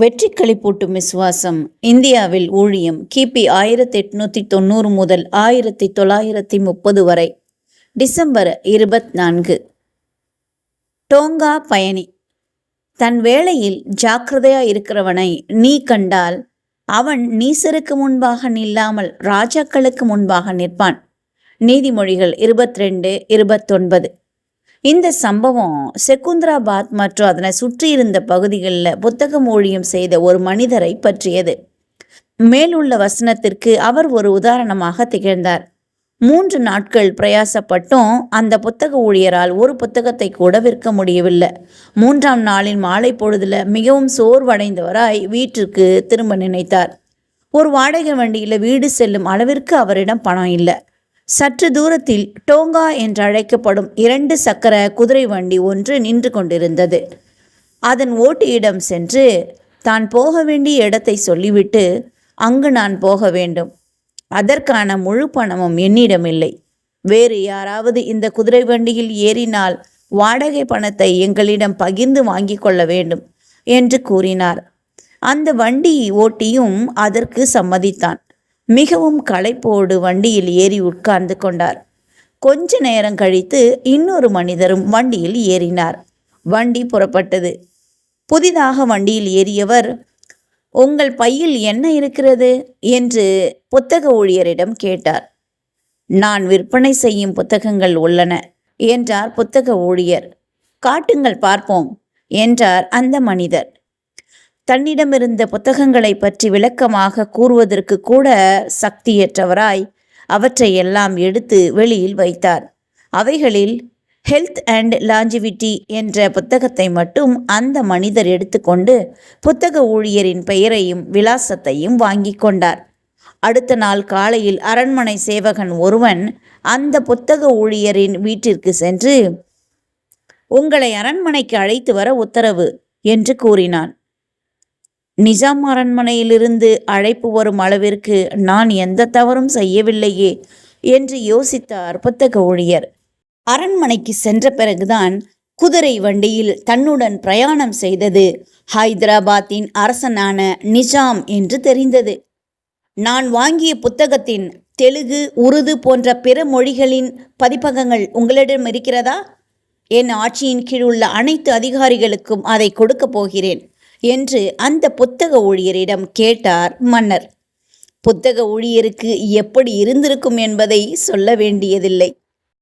வெற்றி களிப்பூட்டும் விசுவாசம் இந்தியாவில் ஊழியம் கிபி ஆயிரத்தி எட்நூத்தி தொண்ணூறு முதல் ஆயிரத்தி தொள்ளாயிரத்தி முப்பது வரை டிசம்பர் இருபத்தி நான்கு டோங்கா பயணி. தன் வேளையில் ஜாக்கிரதையா இருக்கிறவனை நீ கண்டால் அவன் நீசருக்கு முன்பாக நில்லாமல் ராஜாக்களுக்கு முன்பாக நிற்பான். நீதிமொழிகள் இருபத்தி ரெண்டு இருபத்தொன்பது. இந்த சம்பவம் செகுந்திராபாத் மற்றும் அதனை சுற்றியிருந்த பகுதிகளில் புத்தகம் ஊழியம் செய்த ஒரு மனிதரை பற்றியது. மேலுள்ள வசனத்திற்கு அவர் ஒரு உதாரணமாக திகழ்ந்தார். மூன்று நாட்கள் பிரயாசப்பட்டும் அந்த புத்தக ஊழியரால் ஒரு புத்தகத்தை கூட விற்க முடியவில்லை. மூன்றாம் நாளின் மாலை பொழுதுல மிகவும் சோர்வடைந்தவராய் வீட்டிற்கு திரும்ப நினைத்தார். ஒரு வாடகை வண்டியில் வீடு செல்லும் அளவிற்கு அவரிடம் பணம் இல்லை. சற்று தூரத்தில் டோங்கா என்று அழைக்கப்படும் இரண்டு சக்கர குதிரை வண்டி ஒன்று நின்று கொண்டிருந்தது. அதன் ஓட்டியிடம் சென்று தான் போக வேண்டிய இடத்தை சொல்லிவிட்டு அங்கு நான் போக வேண்டும். அதற்கான முழு பணமும் என்னிடமில்லை. வேறு யாராவது இந்த குதிரை வண்டியில் ஏறினால் வாடகை பணத்தை எங்களிடம் பகிர்ந்து வாங்கிக் கொள்ள வேண்டும் என்று கூறினார். அந்த வண்டி ஓட்டியும் அதற்கு சம்மதித்தான். மிகவும் களைப்போடு வண்டியில் ஏறி உட்கார்ந்து கொண்டார். கொஞ்ச நேரம் கழித்து இன்னொரு மனிதரும் வண்டியில் ஏறினார். வண்டி புறப்பட்டது. புதிதாக வண்டியில் ஏறியவர் உங்கள் பையில் என்ன இருக்கிறது? என்று புத்தக ஊழியரிடம் கேட்டார். நான் விற்பனை செய்யும் புத்தகங்கள் உள்ளன என்றார் புத்தக ஊழியர். காட்டுங்கள் பார்ப்போம் என்றார் அந்த மனிதர். தன்னிடமிருந்த புத்தகங்களை பற்றி விளக்கமாக கூறுவதற்கு கூட சக்தியற்றவராய் அவற்றை எல்லாம் எடுத்து வெளியில் வைத்தார். அவைகளில் ஹெல்த் அண்ட் லாஞ்சிவிட்டி என்ற புத்தகத்தை மட்டும் அந்த மனிதர் எடுத்துக்கொண்டு புத்தக ஊழியரின் பெயரையும் விலாசத்தையும் வாங்கி கொண்டார். அடுத்த நாள் காலையில் அரண்மனை சேவகன் ஒருவன் அந்த புத்தக ஊழியரின் வீட்டிற்கு சென்று உங்களை அரண்மனைக்கு அழைத்து வர உத்தரவு என்று கூறினான். நிஜாம் அரண்மனையிலிருந்து அழைப்பு வரும் அளவிற்கு நான் எந்த தவறும் செய்யவில்லையே என்று யோசித்தார் புத்தக ஊழியர் அரண்மனைக்கு சென்ற பிறகுதான் குதிரை வண்டியில் தன்னுடன் பிரயாணம் செய்தது ஹைதராபாத்தின் அரசனான நிஜாம் என்று தெரிந்தது. நான் வாங்கிய புத்தகத்தின் தெலுங்கு உருது போன்ற பிற மொழிகளின் பதிப்பகங்கள் உங்களிடம் இருக்கிறதா? என் ஆட்சியின் கீழ் உள்ள அனைத்து அதிகாரிகளுக்கும் அதை கொடுக்கப் போகிறேன். என்று அந்த புத்தக ஊழியரிடம் கேட்டார் மன்னர். புத்தக ஊழியருக்கு எப்படி இருந்திருக்கும் என்பதை சொல்ல வேண்டியதில்லை.